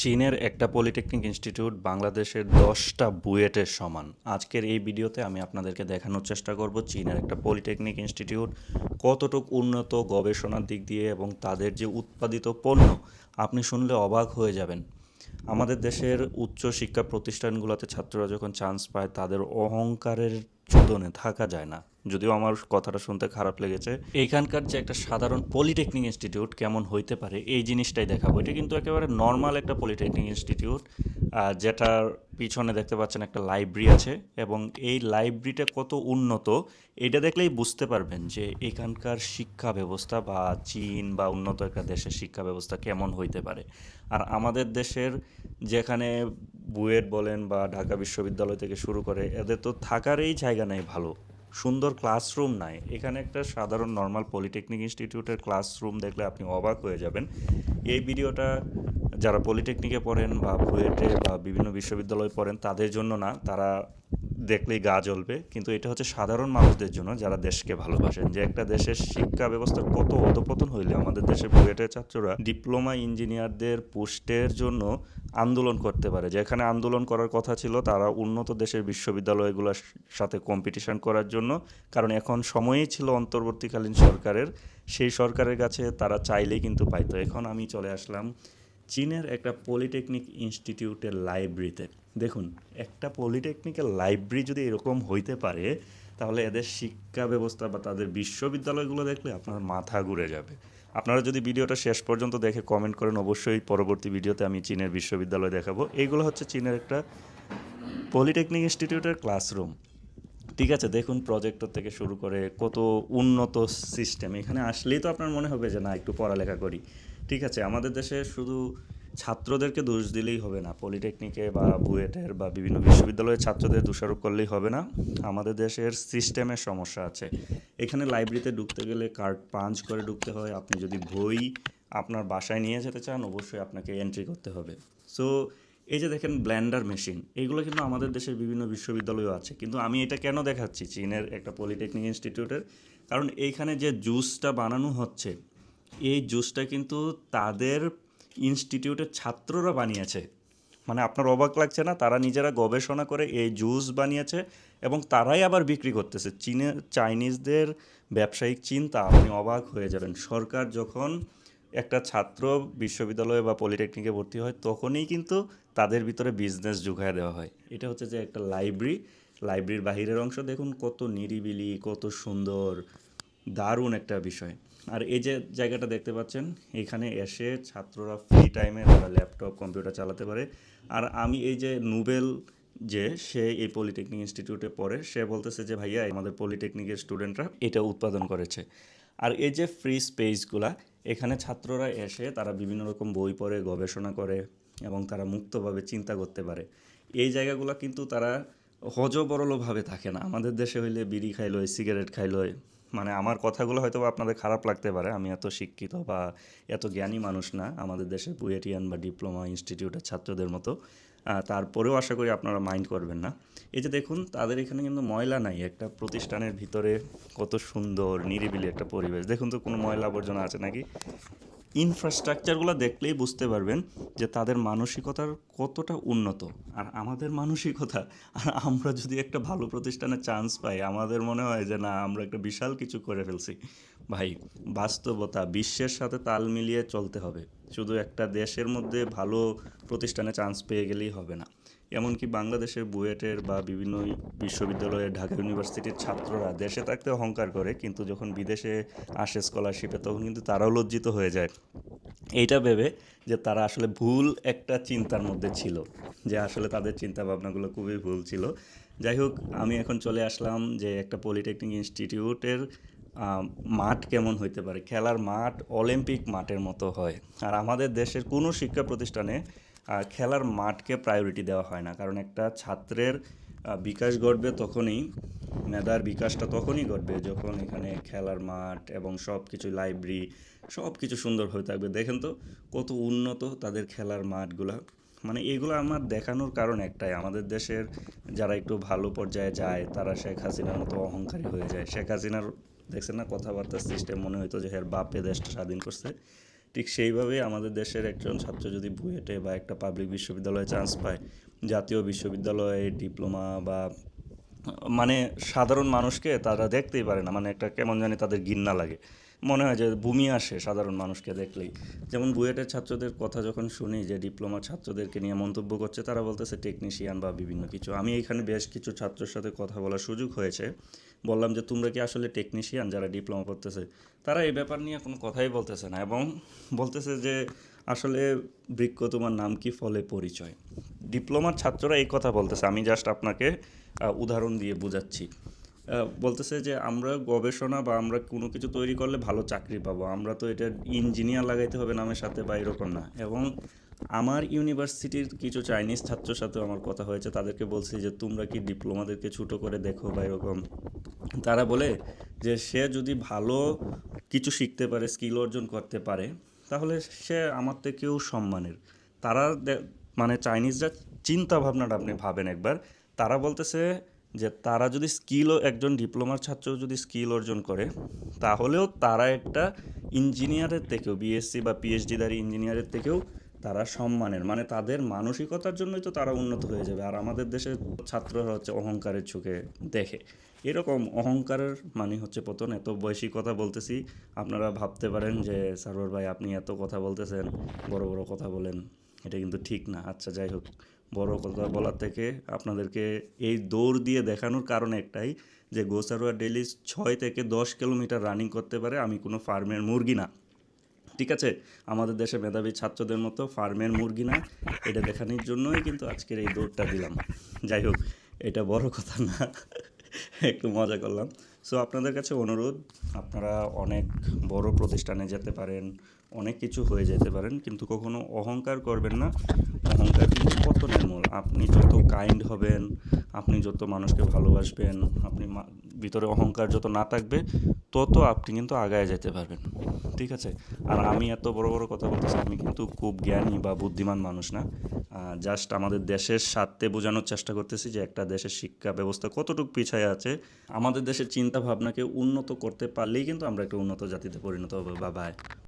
চীনের একটা polytechnic institute বাংলাদেশের দশটা বুয়েটের সমান। আজকের এই ভিডিওতে আমি আপনাদেরকে দেখানোর চেষ্টা করব চীনের একটা পলিটেকনিক ইনস্টিটিউট, কতটুকু উন্নত গবেষণার দিক দিয়ে এবং তাদের যে উৎপাদিত পণ্য, আপনি শুনলে অবাক হয়ে যাবেন। আমাদের দেশের উচ্চ শিক্ষা প্রতিষ্ঠানগুলোতে ছাত্ররা যখন চান্স পায়, তাদের অহংকারের চোদনে থাকা যায় না। যদিও আমার কথাটা শুনতে খারাপ লেগেছে। এখানকার যে একটা সাধারণ পলিটেকনিক ইনস্টিটিউট কেমন হইতে পারে, এই জিনিসটাই দেখাবো। এটা কিন্তু একেবারে নর্মাল একটা পলিটেকনিক ইনস্টিটিউট যেটার পিছনে দেখতে পাচ্ছেন একটা লাইব্রেরি আছে এবং এই লাইব্রেরিটা কত উন্নত, এটা দেখলেই বুঝতে পারবেন যে এখানকার শিক্ষা ব্যবস্থা বা চীন বা উন্নত একটা দেশের শিক্ষা ব্যবস্থা কেমন হইতে পারে। আর আমাদের দেশের যেখানে বুয়েট বলেন বা ঢাকা বিশ্ববিদ্যালয় থেকে শুরু করে, এদের তো থাকারই জায়গা নেই, ভালো। সুন্দর ক্লাসরুম নাই। এখানে একটা সাধারণ নর্মাল পলিটেকনিক ইনস্টিটিউটের ক্লাসরুম দেখলে আপনি অবাক হয়ে যাবেন। এই ভিডিওটা যারা পলিটেকনিকে পড়েন বা বুয়েটে বা বিভিন্ন বিশ্ববিদ্যালয়ে পড়েন, তাদের জন্য না। তারা দেখলেই গা জ্বলবে। কিন্তু এটা হচ্ছে সাধারণ মানুষদের জন্য যারা দেশকে ভালোবাসেন। যে একটা দেশের শিক্ষা ব্যবস্থার কত অধপতন হইলে আমাদের দেশের বুয়েটের ছাত্ররা ডিপ্লোমা ইঞ্জিনিয়ারদের পোস্টের জন্য আন্দোলন করতে পারে। যেখানে আন্দোলন করার কথা ছিল, তারা উন্নত দেশের বিশ্ববিদ্যালয়গুলোর সাথে কম্পিটিশন করার জন্য। কারণ এখন সময়ই ছিল অন্তর্বর্তীকালীন সরকারের। সেই সরকারের কাছে তারা চাইলেই কিন্তু পাইতো। এখন আমি চলে আসলাম চীনের একটা পলিটেকনিক ইনস্টিটিউটের লাইব্রেরিতে দেখুন, একটা পলিটেকনিক্যাল লাইব্রেরি যদি এরকম হইতে পারে, তাহলে এদের শিক্ষা ব্যবস্থা বা তাদের বিশ্ববিদ্যালয়গুলো দেখলে আপনার মাথা ঘুরে যাবে। আপনারা যদি ভিডিওটা শেষ পর্যন্ত দেখে কমেন্ট করেন, অবশ্যই পরবর্তী ভিডিওতে আমি চীনের বিশ্ববিদ্যালয় দেখাবো। এইগুলো হচ্ছে চীনের একটা পলিটেকনিক ইনস্টিটিউটের ক্লাসরুম। ঠিক আছে, দেখুন প্রজেক্টর থেকে শুরু করে কত উন্নত সিস্টেম। এখানে আসলেই তো আপনার মনে হবে যে, না, একটু পড়ালেখা করি। ঠিক আছে, আমাদের দেশে শুধু ছাত্রদেরকে দোষ দিলেই হবে না। পলিটেকনিকে বা বুয়েটের বা বিভিন্ন বিশ্ববিদ্যালয়ের ছাত্রদের দোষারোপ করলেই হবে না। আমাদের দেশের সিস্টেমের সমস্যা আছে। এখানে লাইব্রেরিতে ঢুকতে গেলে কার্ড পাঞ্চ করে ঢুকতে হয়। আপনি যদি বই আপনার বাসায় নিয়ে যেতে চান, অবশ্যই আপনাকে এন্ট্রি করতে হবে। সো এই যে দেখেন ব্ল্যান্ডার মেশিন এইগুলো কিন্তু আমাদের দেশের বিভিন্ন বিশ্ববিদ্যালয়েও আছে। কিন্তু আমি এটা কেন দেখাচ্ছি? চীনের একটা পলিটেকনিক ইনস্টিটিউটের। কারণ এইখানে যে জুসটা বানানো হচ্ছে, এই জুসটা কিন্তু তাদের ইনস্টিটিউটের ছাত্ররা বানিয়েছে। মানে আপনার অবাক লাগছে না? তারা নিজেরা গবেষণা করে এই জুস বানিয়েছে এবং তারাই আবার বিক্রি করতেছে। চীনের চাইনিজদের ব্যবসায়িক চিন্তা, আপনি অবাক হয়ে যাবেন। সরকার যখন একটা ছাত্র বিশ্ববিদ্যালয়ে বা পলিটেকনিকে ভর্তি হয়, তখনই কিন্তু তাদের ভিতরে বিজনেস ঢুকায় দেওয়া হয়। এটা হচ্ছে যে একটা লাইব্রেরি লাইব্রেরির বাহিরের অংশ দেখুন, কত নিরিবিলি, কত সুন্দর, দারুণ একটা বিষয়। আর এই যে জায়গাটা দেখতে পাচ্ছেন, এখানে এসে ছাত্ররা ফ্রি টাইমে তারা ল্যাপটপ কম্পিউটার চালাতে পারে। আর আমি এই যে নোবেল যে, সে এই পলিটেকনিক ইনস্টিটিউটে পড়ে, সে বলতেছে যে, ভাইয়া, আমাদের পলিটেকনিকের স্টুডেন্টরা এটা উৎপাদন করেছে। আর এই যে ফ্রি স্পেসগুলা এখানে ছাত্ররা এসে তারা বিভিন্ন রকম বই পড়ে, গবেষণা করে এবং তারা মুক্তভাবে চিন্তা করতে পারে। এই জায়গাগুলো কিন্তু তারা হজবরলভাবে থাকে না। আমাদের দেশে হইলে বিড়ি খাইলয় সিগারেট খাইলয় মানে আমার কথাগুলো হয়তো আপনাদের খারাপ লাগতে পারে। আমি এত শিক্ষিত বা এত জ্ঞানী মানুষ না। আমাদের দেশে বুয়েটিয়ান বা ডিপ্লোমা ইনস্টিটিউটের ছাত্রদের মতো। তারপরেও আশা করি আপনারা মাইন্ড করবেন না। এই যে দেখুন, তাদের এখানে কিন্তু ময়লা নাই। একটা প্রতিষ্ঠানের ভিতরে কত সুন্দর, নিরিবিলি একটা পরিবেশ। দেখুন তো কোনো ময়লা আবর্জনা আছে নাকি? ইনফ্রাস্ট্রাকচারগুলো দেখলেই বুঝতে পারবেন যে তাদের মানসিকতার কতটা উন্নত। আর আমাদের মানসিকতা, আর আমরা যদি একটা ভালো প্রতিষ্ঠানে চান্স পাই, আমাদের মনে হয় যে না, আমরা একটা বিশাল কিছু করে ফেলছি। ভাই, বাস্তবতা, বিশ্বের সাথে তাল মিলিয়ে চলতে হবে। শুধু একটা দেশের মধ্যে ভালো প্রতিষ্ঠানে চান্স পেয়ে গেলেই হবে না। এমনকি বাংলাদেশের বুয়েটের বা বিভিন্ন বিশ্ববিদ্যালয়ের ঢাকা ইউনিভার্সিটির ছাত্ররা দেশে থাকতে অহংকার করে, কিন্তু যখন বিদেশে আসে স্কলারশিপে তখন কিন্তু তারাও লজ্জিত হয়ে যায়। এইটা ভেবে যে তারা আসলে ভুল একটা চিন্তার মধ্যে ছিল, যে আসলে তাদের চিন্তা ভাবনাগুলো খুবই ভুল ছিল। যাই হোক, আমি এখন চলে আসলাম যে একটা পলিটেকনিক ইনস্টিটিউটের মাঠ কেমন হইতে পারে। খেলার মাঠ অলিম্পিক মাঠের মতো হয়। আর আমাদের দেশের কোনো শিক্ষা প্রতিষ্ঠানে খেলার মাঠকে প্রায়োরিটি দেওয়া হয় না। কারণ একটা ছাত্রের বিকাশ ঘটবে তখনই, মেধার বিকাশটা তখনই ঘটবে যখন এখানে খেলার মাঠ এবং সব কিছু লাইব্রেরি সব কিছু সুন্দর হয়ে থাকবে। দেখেন তো, কত উন্নত তাদের খেলার মাঠগুলা। মানে এগুলো আমার দেখানোর কারণ একটাই। আমাদের দেশের যারা একটু ভালো পর্যায়ে যায়, তারা শেখ হাসিনার মতো অহংকারী হয়ে যায়। শেখ হাসিনার, দেখছেন না, কথাবার্তার সিস্টেম মনে হইতো যে হ্যাঁ বাপে দেশটা স্বাধীন করছে। ঠিক সেইভাবেই আমাদের দেশের একজন ছাত্র যদি বুয়েটে বা একটা পাবলিক বিশ্ববিদ্যালয়ে চান্স পায়, জাতীয় বিশ্ববিদ্যালয়ে ডিপ্লোমা বা মানে সাধারণ মানুষকে তারা দেখতেই পারে না মানে একটা কেমন জানি তাদের ঘিন্না লাগে। মনে হয় যে ভূমি আসে সাধারণ মানুষকে দেখলেই। যেমন বুয়েটের ছাত্রদের কথা যখন শুনি যে ডিপ্লোমা ছাত্রদেরকে নিয়ে মন্তব্য করছে, তারা বলতেছে টেকনিশিয়ান বা বিভিন্ন কিছু। আমি এখানে বেশ কিছু ছাত্রের সাথে কথা বলার সুযোগ হয়েছে। বললাম যে, তোমরা কি আসলে টেকনিশিয়ান যারা ডিপ্লোমা করতেছে? তারা এই ব্যাপার নিয়ে কোনো কথাই বলতেছে না এবং বলতেছে যে, আসলে বৃক্ষ তোমার নাম কি? ফলে পরিচয়। ডিপ্লোমার ছাত্ররা এই কথা বলতেছে। আমি জাস্ট আপনাকে উদাহরণ দিয়ে বোঝাচ্ছি। বলতেছে যে, আমরা গবেষণা বা আমরা কোনো কিছু তৈরি করলে ভালো চাকরি পাবো। আমরা তো এটা ইঞ্জিনিয়ার লাগাইতে হবে নামের সাথে বা এরকম না। এবং আমার ইউনিভার্সিটির কিছু চাইনিজ ছাত্রের সাথে আমার কথা হয়েছে। তাদেরকে বলছি যে, তোমরা কি ডিপ্লোমাদেরকে ছোটো করে দেখো বা এরকম? তারা বলে যে সে যদি ভালো কিছু শিখতে পারে স্কিল অর্জন করতে পারে, তাহলে সে আমার থেকেও সম্মানের। তারা মানে চাইনিজরা চিন্তা ভাবনাটা আপনি ভাবেন একবার। তারা বলতেছে যে তারা যদি স্কিলও একজন ডিপ্লোমার ছাত্র যদি স্কিল অর্জন করে, তাহলেও তারা একটা ইঞ্জিনিয়ারের থেকেও বিএসসি বা পিএইচডিদারি ইঞ্জিনিয়ারের থেকেও তারা সম্মানের মানে তাদের মানসিকতার জন্যই তো তারা উন্নত হয়ে যাবে। আর আমাদের দেশের ছাত্ররা হচ্ছে অহংকারের চোখে দেখে। এরকম অহংকারের মানে হচ্ছে পতন। এত বয়সী কথা বলতেছি, আপনারা ভাবতে পারেন যে, সারোয়ার ভাই, আপনি এত কথা বলতেছেন, বড় বড় কথা বলেন। এটা কিন্তু ঠিক না। আচ্ছা যাই হোক, বড় কথা বলার থেকে আপনাদেরকে এই দৌড় দিয়ে দেখানোর কারণ একটাই যে, গোসারোয়া ডেলি ছয় থেকে দশ কিলোমিটার রানিং করতে পারে, আমি কোনো ফার্মের মুরগি না। ঠিক আছে? আমাদের দেশে মেধাবী ছাত্রদের মতো ফার্মের মুরগি না, এটা দেখানোর জন্যই কিন্তু আজকের এই দৌড়টা দিলাম। যাই হোক, এটা বড় কথা না, একটু মজা করলাম। সো আপনাদের কাছে অনুরোধ, আপনারা অনেক বড় প্রতিষ্ঠানে যেতে পারেন অনেক কিছু হয়ে যেতে পারেন, কিন্তু কখনো অহংকার করবেন না। অহংকার কিন্তু পতনের মূল। আপনি যত কাইন্ড হবেন, আপনি যত মানুষকে ভালোবাসবেন, আপনি ভিতরে অহংকার যত না থাকবে, তত আপনি কিন্তু আগায় যেতে পারবেন। ঠিক আছে? আর আমি এত বড় বড় কথা বলতেছি, আমি কিন্তু খুব জ্ঞানী বা বুদ্ধিমান মানুষ না। জাস্ট আমাদের দেশের স্বার্থে বোঝানোর চেষ্টা করতেছি যে একটা দেশের শিক্ষা ব্যবস্থা কতটুকু পিছায় আছে। আমাদের দেশের চিন্তা ভাবনাকে উন্নত করতে পারলেই কিন্তু আমরা একটা উন্নত জাতিতে পরিণত হব। বা